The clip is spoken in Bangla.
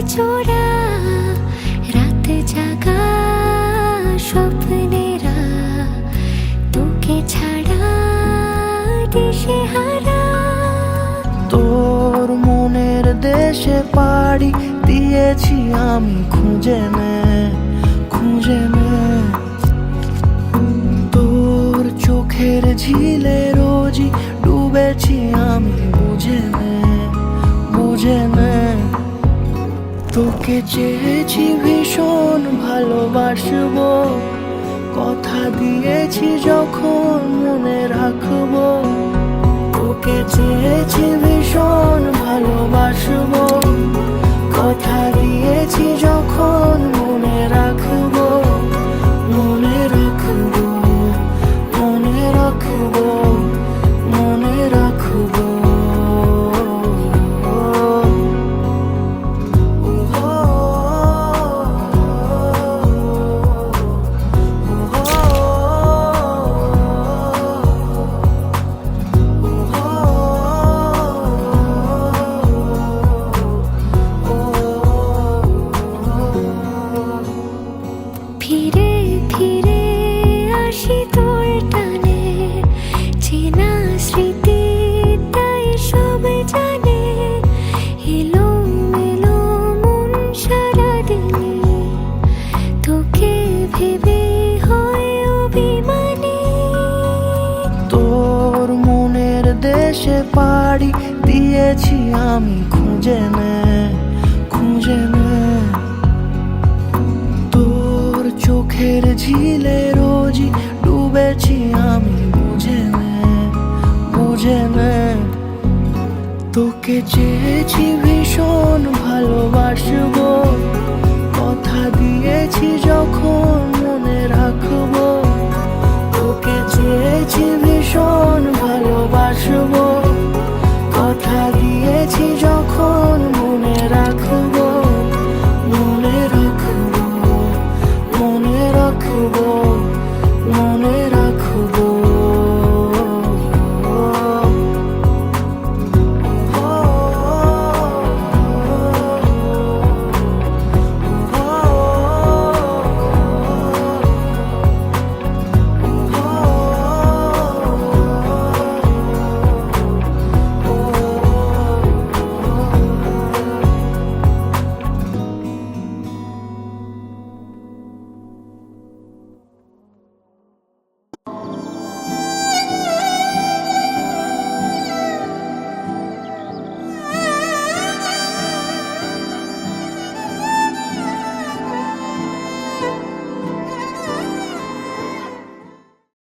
চোরা, রাতে জাগা স্বপ্নেরা। তোকে ছাড়া দেশে হারা। তোর মনের দেশে পাড়ি দিয়েছি আমি, খুঁজে নে খুঁজে নে। তোর চোখের ঝিলে রোজি ডুবেছি আমি। তোকে চেয়েছি ভীষণ ভালোবাসবো। কথা দিয়েছি যখন মনে রাখব। তোকে চেয়েছি সে পাড়ি দিয়েছি আমি, খুঁজে নে খুঁজে নে। তোর চোখের ঝিলে রোজি ডুবেছি আমি, বুঝে নে বুঝে নে। তোকে চেয়েছি ভীষণ ভালোবাসব, কথা দিয়েছি যখন মনে রাখব। তোকে চেয়েছি